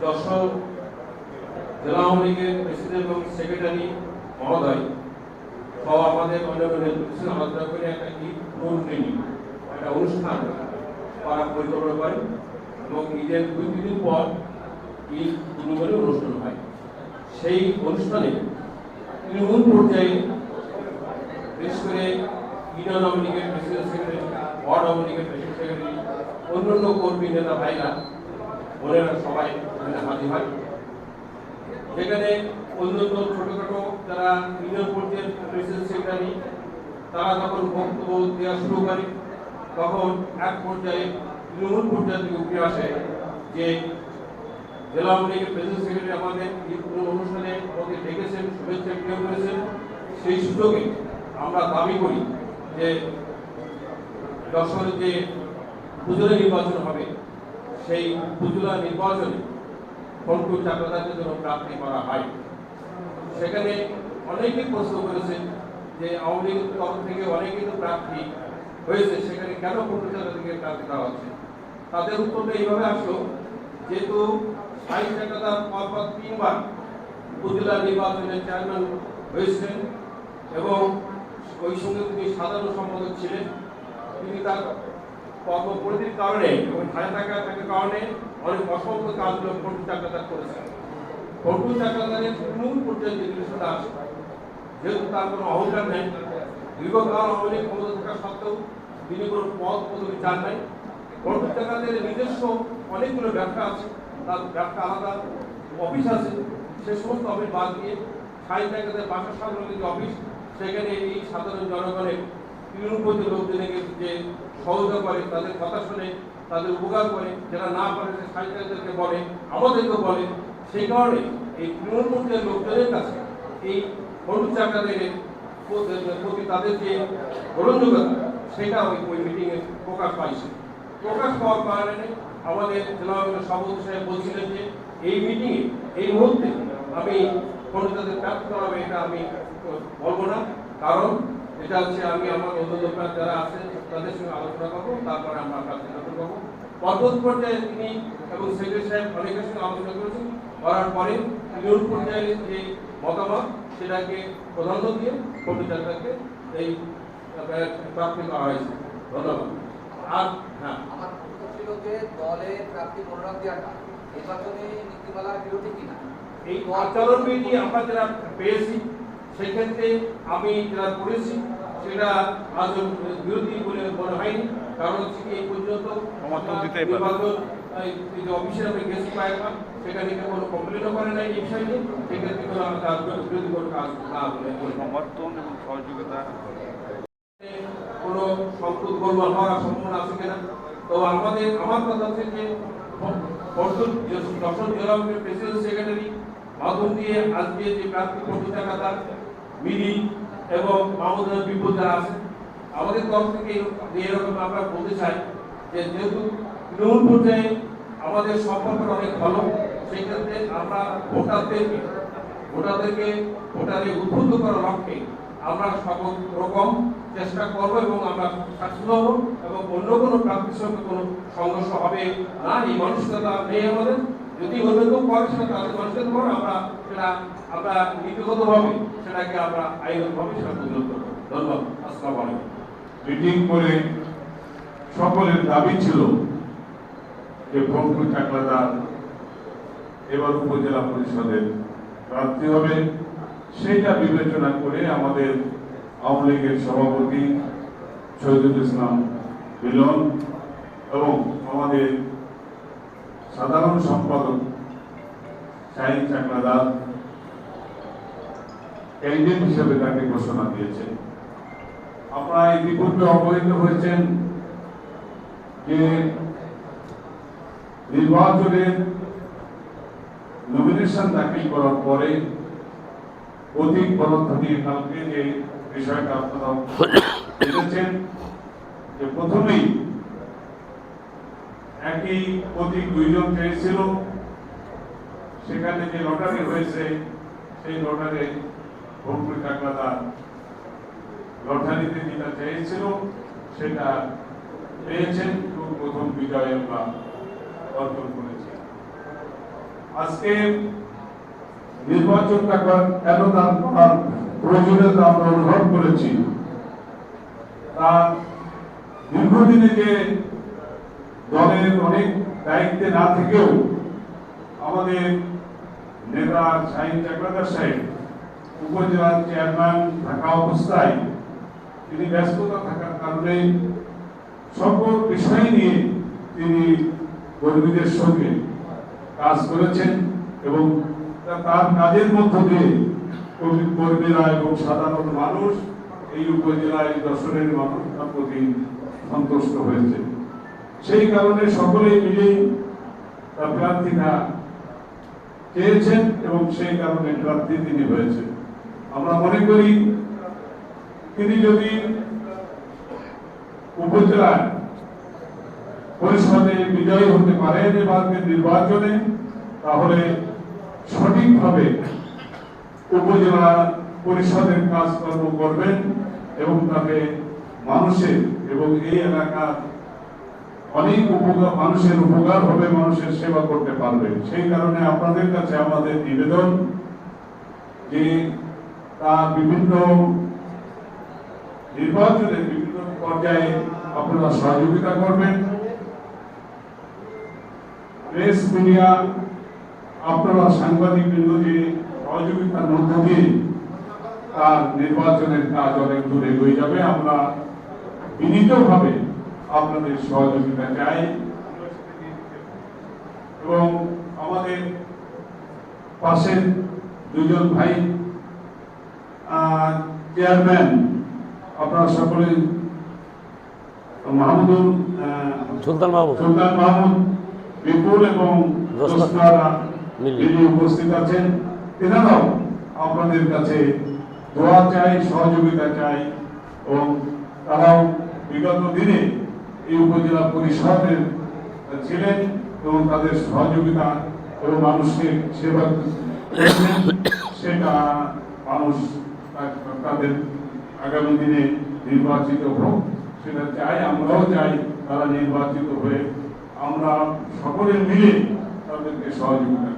যশোর জেলা আওয়ামী প্রেসিডেন্ট এবং সেক্রেটারি মহোদয় সহ আমাদের অন্যান্য আলোচনা করে একটা ঈদ ট্রেনিং একটা অনুষ্ঠান করার পরিকল্পনা করেন এবং ঈদের দুই দিন পর ঈদ অনুমোদন অনুষ্ঠান হয়। সেই অনুষ্ঠানে তৃণমূল পর্যায়ে বিশেষ করে ইউনিয়ন আওয়ামী লীগের প্রেসিডেন্ট, সেক্রেটারি, ওয়ার্ড আওয়ামী লীগের প্রেসিডেন্ট, সেক্রেটারি, অন্যান্য কর্মী নেতা ভাইরা বোনেরা সবাই এখানে হাজির হয়। যেখানে অন্যান্য ছোটখাটো যারা ইউনিয়ন পর্যায়ের প্রেসিডেন্ট সেক্রেটারি তারা যখন বক্তব্য দেওয়া শুরু করে, তখন এক পর্যায়ে তৃণমূল পর্যায়ে থেকে উঠে আসে যে, জেলা আওয়ামী লীগের প্রেসিডেন্ট সেক্রেটারি আমাদের ঈদ অনুষ্ঠানে আমাদের ডেকেছেন, শুভেচ্ছা প্রিয় করেছেন। সেই সুযোগে আমরা দাবি করি যে যশোরে যে উপজেলা নির্বাচন হবে সেই উপজেলা নির্বাচনে ফোনটু চাকরাদারদের জন্য প্রার্থী করা হয়। সেখানে অনেকে প্রশ্ন করেছেন যে আওয়ামী লীগের তরফ থেকে অনেকেই তো প্রার্থী হয়েছে, সেখানে কেন ফোনটু চাকরাদারকে প্রার্থী দেওয়া হচ্ছে? তাদের উত্তরটা এইভাবে আসলো, যেহেতু সাইন চাকরাদার পরপর তিনবার উপজেলা নির্বাচনের চেয়ারম্যান হয়েছিলেন এবং ওই সঙ্গে তিনি সাধারণ সম্পাদক ছিলেন। তিনি তার কর্মপরিধির কারণে এবং ধারে থাকা থাকার কারণে অনেক অসংখ্য কাজগুলো ফন্টু চাকরাদার করেছেন ফন্টু চাকরাদারের মূল পর্যায়ে যে জিনিসটা আছে, যেহেতু তার কোনো অহংকার নেই, দীর্ঘকাল আওয়ামী ক্ষমতা থাকা সত্ত্বেও তিনি কোনো পদ পদবি চান নাই। ফন্টু চাকরাদারের নিজস্ব অনেকগুলো ব্যবসা আছে, তার ব্যবসা আলাদা, অফিস আছে, সে সমস্ত অফিস বাদ দিয়ে সাইন চাকরাদের বাসা সাধারণ অফিস, সেখানে এই সাধারণ জনগণের তৃণমূলপতি লোকজনকে যে সহযোগিতা করে, তাদের কথা শুনে, তাদের উপকার করে, যারা না পারে সে সাহিত্যদেরকে বলে আমাদেরকে বলে, সেই কারণে এই তৃণমূলের লোকজনের কাছে এই হলুদ চাকরাদের প্রতি তাদের যে গ্রহণযোগ্যতা সেটা ওই ওই মিটিংয়ে প্রকাশ পাইছে। প্রকাশ পাওয়ার কারণে আমাদের জেলা সভাপতি সাহেব বলছিলেন যে, এই মিটিংয়ে এই মুহূর্তে আমি পণ্ডিতদের প্রাপ্ত করাবে এটা আমি বলব না। কারণ এটা হচ্ছে আমি আমার প্রার্থী যারা আছেন তাদের সঙ্গে আলোচনা করব তারপরে আমরা প্রার্থী গঠন করব। পরবর্তী পর্যায়ে তিনি এবং সেক্রেটারি সাহেব অনেকের সঙ্গে আলোচনা করেছেন। করার পরে তৃণমূল পর্যায়ে যে মতামত সেটাকে প্রাধান্য দিয়ে পণ্ডিতদেরকে এই প্রাপ্তি করা হয়েছে। ধন্যবাদ। আর হ্যাঁ। আমার প্রশ্ন ছিল যে দলে প্রার্থী মনোনয়ন দেওয়াটা নির্বাচনী নীতিমালার বিরোধী কিনা? এই আচরণ বিধি আমরা যারা পেয়েছি সেক্ষেত্রে আমি যারা করেছি সেটা আজ বিরোধী বলে মনে হয়নি। কারণ হচ্ছে এই পর্যন্ত। নির্বাচন, এই এই যে অফিসে আমি গেছি কয়েকবার সেখানে কেউ কোনো কমপ্লেনও করে নাই এই বিষয়। সেক্ষেত্রে কোনো আমরা তার বিরোধী কোনো কাজ না বলে সমর্থন এবং সহযোগিতা কোনো সংকট গোলমাল হওয়ার সম্ভাবনা আছে কিনা? তো আমাদের আমার কথা হচ্ছে যে পর্ষদ দর্শন জেলা প্রেসিডেন্ট সেক্রেটারি মাধ্যম দিয়ে আজকে যে প্রার্থী পত্রিকা খাতা মিলি এবং মাহমুদ বিপুল যারা আছে আমাদের তরফ থেকে এরকম আমরা বলতে চাই যে যেহেতু তৃণমূল পর্যায়ে আমাদের সম্পর্ক অনেক ভালো, সেই ক্ষেত্রে আমরা ভোটারদেরকে ভোটারদেরকে ভোটারে উদ্বুদ্ধ করার লক্ষ্যে আমরা সকল রকম চেষ্টা করব এবং আমরা সাকসেস হব এবং অন্য কোনো প্রার্থীর সঙ্গে কোনো সংঘর্ষ হবে না। এই মানসিকতা নেই আমাদের। যদি অন্য কেউ করে সেটা তাদের করে, আমরা সেটা, আমরা নীতিগতভাবে সেটাকে আমরা আইনগতভাবে সেটা প্রতিরোধ করব। ধন্যবাদ। আসসালামু আলাইকুম। মিটিং করে সকলের দাবি ছিল যে ভঙ্গুর চাকলাদার এবার উপজেলা পরিষদের প্রার্থী হবে। সেইটা বিবেচনা করে আমাদের আওয়ামী লীগের সভাপতি শহীদুল ইসলাম মিলন এবং আমাদের সাধারণ সম্পাদক শাহিন চাকলাদার ক্যান্ডিডেট হিসেবে তাকে ঘোষণা দিয়েছেন আপনারা ইতিপূর্বে অবহিত হয়েছেন যে নির্বাচনের নমিনেশন দাখিল করার পরে অধিক দিয়ে কালকে যে বিষয়টা আপনারা জেনেছেন যে প্রথমেই একই প্রতীক দুইজন চেয়েছিল সেখানে যে লটারি হয়েছে, সেই লটারি ভোটপুরি কাকলাদার লটারিতে যেটা চেয়েছিল, সেটা পেয়েছেন এবং প্রথম বিজয় আমরা অর্জন করেছি। আজকে নির্বাচনটা কর- কেন তার করার প্রয়োজনীয়তা আমরা অনুভব করেছি। তা দীর্ঘদিনে যে দলের অনেক দায়িত্বে না থেকেও আমাদের নেতা শাহিন চাকলাদার সাহেব উপজেলার চেয়ারম্যান থাকা অবস্থায় তিনি ব্যস্ততা থাকার কারণে সকল বিষয় নিয়ে তিনি কর্মীদের সঙ্গে কাজ করেছেন এবং তার কাজের মধ্য দিয়ে কর্মী- কর্মীরা এবং সাধারণ মানুষ এই উপজেলায় দর্শনের মানুষ তার প্রতি সন্তুষ্ট হয়েছে। সেই কারণে সকলেই মিলেই তার প্রার্থীরা চেয়েছেন এবং সেই কারণে প্রার্থী তিনি হয়েছেন। আমরা মনে করি তিনি যদি উপজেলায় পরিষদে বিজয়ী হতে পারেন এবারকে নির্বাচনে, তাহলে সঠিকভাবে উপজেলা পরিষদের কাজকর্ম করবেন এবং তাকে মানুষের এবং এই এলাকার অনেক উপকার, মানুষের উপকার হবে, মানুষের সেবা করতে পারবে। সেই কারণে আপনাদের কাছে আমাদের নিবেদন যে তার বিভিন্ন নির্বাচনের বিভিন্ন পর্যায়ে আপনারা সহযোগিতা করবেন। প্রেস মিডিয়া, আপনারা সাংবাদিক যে সহযোগিতার মধ্য দিয়ে তার নির্বাচনের কাজ অনেক দূরে হয়ে যাবে, আমরা বিনীতভাবে আপনাদের সহযোগিতা চাই এবং আমাদের পাশের দুজন ভাই চেয়ারম্যান আপনারা সকলে মাহমুদুল সুলতান বাবু সুলতান মাহমুদ বিপুল এবং জোসনারা উপস্থিত আছেন। তেনারাও আপনাদের কাছে দোয়া চাই সহযোগিতা চাই এবং তারাও বিগত দিনে এই উপজেলা পরিষদের ছিলেন এবং তাদের সহযোগিতা এবং মানুষকে সেবা সেটা মানুষ তাদের আগামী দিনে নির্বাচিত হোক, সেটা চাই, আমরাও চাই তারা নির্বাচিত হয়ে আমরা সকলে মিলে তাদেরকে সহযোগিতা